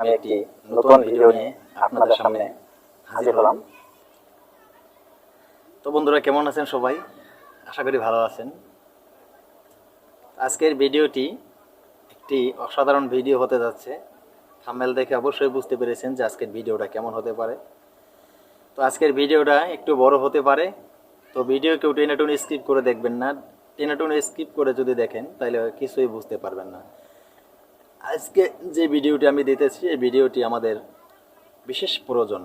আমি একটি নতুন ভিডিও নিয়ে আপনাদের সামনে হাজির হলাম। তো বন্ধুরা, কেমন আছেন সবাই? আশা করি ভালো আছেন। আজকের ভিডিওটি একটি অসাধারণ ভিডিও হতে যাচ্ছে। থাম্বেল দেখে অবশ্যই বুঝতে পেরেছেন যে আজকের ভিডিওটা কেমন হতে পারে। তো আজকের ভিডিওটা একটু বড় হতে পারে। তো ভিডিও কেউ টেনে টুনে স্কিপ করে দেখবেন না। টেনে টুনে স্কিপ করে যদি দেখেন, তাহলে কিছুই বুঝতে পারবেন না। আজকে যে ভিডিওটি আমি দিতেছি, এই ভিডিওটি আমাদের বিশেষ প্রয়োজন।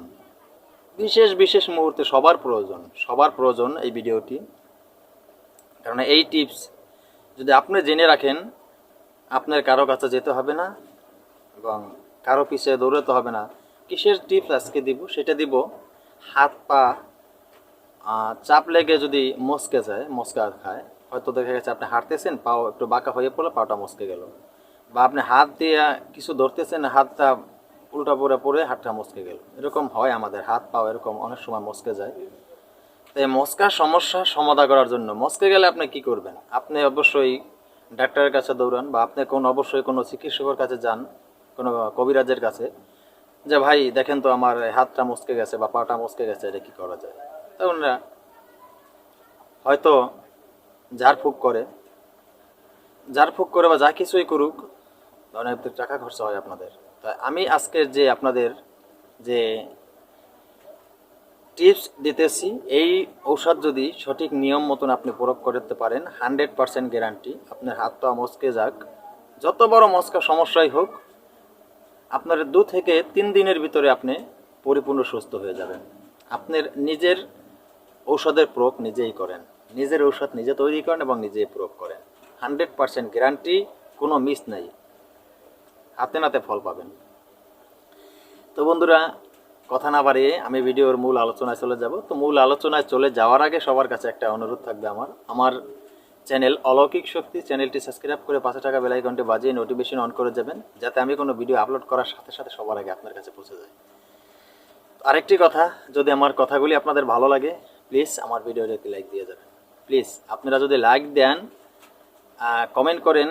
বিশেষ বিশেষ মুহূর্তে সবার প্রয়োজন। সবার প্রয়োজন এই ভিডিওটি। কারণ এই টিপস যদি আপনি জেনে রাখেন, আপনার কারও কাছে যেতে হবে না এবং কারও পিছিয়ে দৌড়াতে হবে না। কিসের টিপস আজকে দিব? সেটা দিব, হাত পা চাপ লেগে যদি মস্কে যায়, মস্কা খায়, হয়তো দেখা গেছে আপনি হাঁটতেছেন, পাও একটু বাঁকা হয়ে পড়লে পাটা মস্কে গেল। বা আপনি হাত দিয়ে কিছু ধরতেছেন, হাতটা উল্টা পরে পড়ে হাতটা মস্কে গেল। এরকম হয় আমাদের, হাত পাও এরকম অনেক সময় মস্কে যায়। তো এই মস্কার সমস্যা সমাধান করার জন্য মস্কে গেলে আপনি কি করবেন? আপনি অবশ্যই ডাক্তারের কাছে দৌড়ান বা আপনি কোন, অবশ্যই কোনো চিকিৎসকের কাছে যান, কোনো কবিরাজের কাছে, যে ভাই দেখেন তো আমার হাতটা মস্কে গেছে বা পাটা মস্কে গেছে, এটা কি করা যায়? তা ওনারা হয়তো ঝাড়ফুঁক করে। ঝাড়ফুঁক করে বা যা কিছুই করুক অনেক টাকা খরচা হয় আপনাদের। তাই আমি আজকের যে আপনাদের যে টিপস দিতেছি, এই ঔষধ যদি সঠিক নিয়ম মতন আপনি প্রয়োগ করতে পারেন, হান্ড্রেড পার্সেন্ট গ্যারান্টি। আপনার হাত পা মস্কে যাক। যত বড় মস্কা সমস্যাই হোক, আপনার দু থেকে তিন দিনের ভিতরে আপনি পরিপূর্ণ সুস্থ হয়ে যাবেন। আপনার নিজের ঔষধের প্রয়োগ নিজেই করেন। নিজের ঔষধ নিজে তৈরি করেন এবং নিজেই প্রয়োগ করেন। হান্ড্রেড পার্সেন্ট গ্যারান্টি, কোনো মিস নাই। হাতে নাতে ফল পাবেন। তো বন্ধুরা, কথা না বাড়িয়ে আমি ভিডিওর মূল আলোচনায় চলে যাব। তো মূল আলোচনায় চলে যাওয়ার আগে সবার কাছে একটা অনুরোধ থাকবে আমার। আমার চ্যানেল অলৌকিক শক্তি, চ্যানেলটি সাবস্ক্রাইব করে পাঁচশো টাকা বেলাইকনটি বাজিয়ে নোটিফিকেশন অন করে যাবেন, যাতে আমি কোনো ভিডিও আপলোড করার সাথে সাথে সবার আগে আপনার কাছে পৌঁছে যায়। আরেকটি কথা, যদি আমার কথাগুলি আপনাদের ভালো লাগে প্লিজ আমার ভিডিওটি লাইক দিয়ে যাবেন। প্লিজ আপনারা যদি লাইক দেন কমেন্ট করেন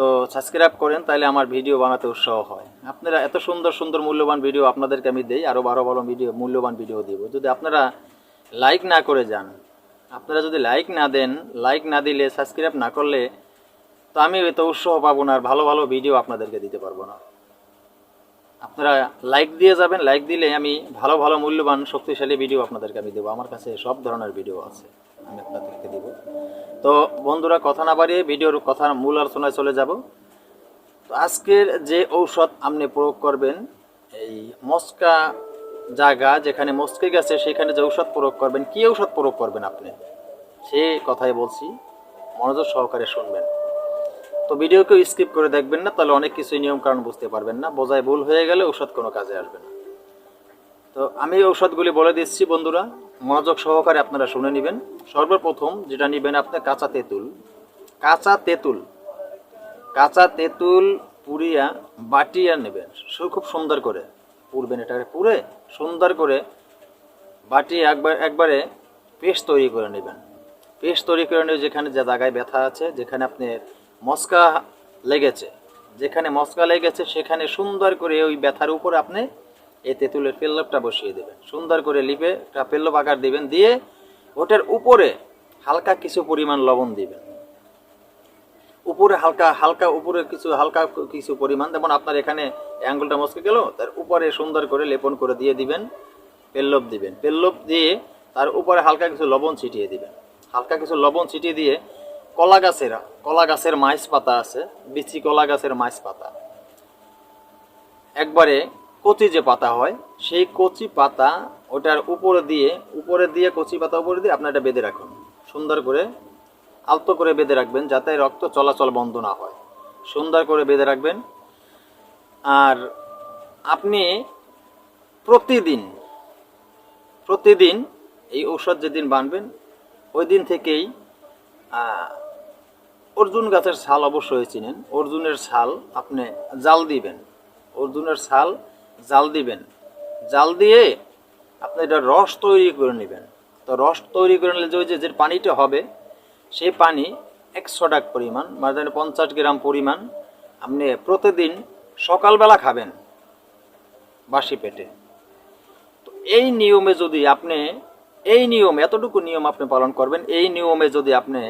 তো সাবস্ক্রাইব করেন তাহলে আমার ভিডিও বানাতে উৎসাহ হয়। আপনারা এত সুন্দর সুন্দর মূল্যবান ভিডিও আপনাদেরকে আমি দেই আরও ভালো ভালো ভিডিও মূল্যবান ভিডিও দিব। যদি আপনারা লাইক না করে যান, আপনারা যদি লাইক না দেন লাইক না দিলে সাবস্ক্রাইব না করলে, তো আমি তো উৎসাহ পাবো না, আর ভালো ভালো ভিডিও আপনাদেরকে দিতে পারব না। আপনারা লাইক দিয়ে যাবেন লাইক দিলে আমি ভালো ভালো মূল্যবান, শক্তিশালী ভিডিও আপনাদেরকে আমি দেবো। আমার কাছে সব ধরনের ভিডিও আছে। আমি আপনাদেরকে দিব। তো বন্ধুরা, কথা না বাড়িয়ে ভিডিওর কথা মূল আলোচনায় চলে যাব। তো আজকের যে ঔষধ আপনি প্রয়োগ করবেন, এই মস্কা জায়গা যেখানে মস্কে গেছে, সেখানে যে ঔষধ প্রয়োগ করবেন, কি ঔষধ প্রয়োগ করবেন আপনি? সে কথাই বলছি। মনোযোগ সহকারে শুনবেন। তো ভিডিওকে স্কিপ করে দেখবেন না, তাহলে অনেক কিছুই নিয়ম কারণ বুঝতে পারবেন না। বোঝায় ভুল হয়ে গেলে ঔষধ কোনো কাজে আসবে না। তো আমি ঔষধগুলি বলে দিচ্ছি, বন্ধুরা। মনোযোগ সহকারে আপনারা শুনে নেবেন। সর্বপ্রথম যেটা নেবেন আপনার কাঁচা তেঁতুল। কাঁচা তেঁতুল। কাঁচা তেঁতুল পুড়িয়া বাটিয়া নেবেন। সে খুব সুন্দর করে পুড়বেন এটাকে। পুড়ে সুন্দর করে বাটি একবার একবারে পেস্ট তৈরি করে নেবেন। পেস্ট তৈরি করে নিয়ে যেখানে যে জায়গায় ব্যথা আছে, যেখানে আপনি মস্কা লেগেছে। যেখানে মস্কা লেগেছে, সেখানে সুন্দর করে ওই ব্যথার উপর আপনি এই তেঁতুলের পেল্লবটা বসিয়ে দেবেন। সুন্দর করে লিপে একটা পেল্লব আকার দিবেন, দিয়ে ওটার উপরে হালকা কিছু পরিমাণ লবণ দিবেন। উপরে হালকা হালকা উপরে কিছু, হালকা কিছু পরিমাণ, যেমন আপনার এখানে অ্যাঙ্গুলটা মস্কে গেল, তার উপরে সুন্দর করে লেপন করে দিয়ে দিবেন, পেল্লব দিবেন। পেল্লব দিয়ে তার উপরে হালকা কিছু লবণ ছিটিয়ে দিবেন। হালকা কিছু লবণ ছিটিয়ে দিয়ে কলা গাছের কলা গাছের মাইস পাতা আছে, বিচি কলা গাছের মাইস পাতা একবারে কচি যে পাতা হয়, সেই কচি পাতা ওটার উপরে দিয়ে উপরে দিয়ে কচি পাতা উপরে দিয়ে আপনার এটা বেঁধে রাখুন। সুন্দর করে আলতো করে বেঁধে রাখবেন যাতে রক্ত চলাচল বন্ধ না হয়। সুন্দর করে বেঁধে রাখবেন। আর আপনি প্রতিদিন প্রতিদিন এই ঔষধ যেদিন বানবেন, ওই দিন থেকেই অর্জুন গাছের ছাল অবশ্যই চিনেন। অর্জুনের ছাল আপনি জাল দিবেন। অর্জুনের ছাল জাল দিবেন। জাল দিয়ে আপনি এটা রস তৈরি করে নেবেন। তো রস তৈরি করে নিলে যে যে পানিটা হবে, সেই পানি একশো টাক পরিমাণ মানে পঞ্চাশ গ্রাম পরিমাণ আপনি প্রতিদিন সকালবেলা খাবেন বাসি পেটে। তো এই নিয়মে যদি আপনি, এই নিয়ম, এতটুকু নিয়ম আপনি পালন করবেন, এই নিয়মে যদি আপনি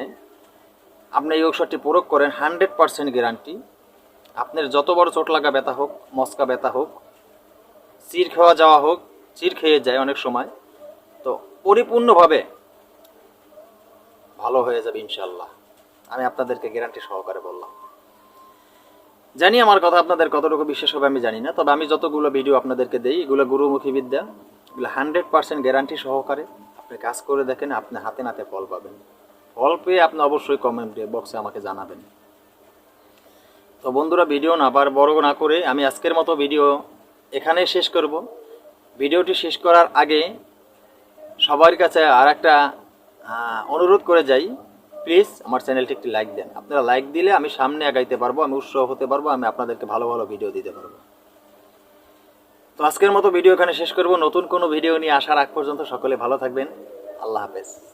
আপনি এই ঔষধটি প্রয়োগ করেন, হান্ড্রেড পার্সেন্ট গ্যারান্টি। আপনার যত বড় চোট লাগা ব্যথা হোক, মস্কা ব্যথা হোক চির খাওয়া যাওয়া হোক, চির খেয়ে যায় অনেক সময়। তো পরিপূর্ণভাবে ভালো হয়ে যাবে ইনশাল্লাহ আমি আপনাদেরকে গ্যারান্টি সহকারে বললাম। জানি আমার কথা আপনাদের কতটুকু বিশ্বাস হবে আমি জানি না, তবে আমি যতগুলো ভিডিও আপনাদেরকে দেই, এগুলো গুরুমুখী বিদ্যা, এগুলো হান্ড্রেড পার্সেন্ট গ্যারান্টি সহকারে আপনি কাজ করে দেখেন, আপনি হাতে নাতে ফল পাবেন। ফল পেয়ে আপনি অবশ্যই কমেন্ট বক্সে আমাকে জানাবেন। তো বন্ধুরা ভিডিও না বার বড় না করে আমি আজকের মতো ভিডিও এখানেই শেষ করব। ভিডিওটি শেষ করার আগে সবার কাছে আর একটা অনুরোধ করে যাই। প্লিজ আমার চ্যানেলটি একটি লাইক দেন। আপনারা লাইক দিলে আমি সামনে আগাইতে পারব, আমি উৎসাহ হতে পারব, আমি আপনাদেরকে ভালো ভালো ভিডিও দিতে পারব। তো আজকের মতো ভিডিও এখানে শেষ করব। নতুন কোনো ভিডিও নিয়ে আসার আগ পর্যন্ত সকলে ভালো থাকবেন। আল্লাহ হাফেজ।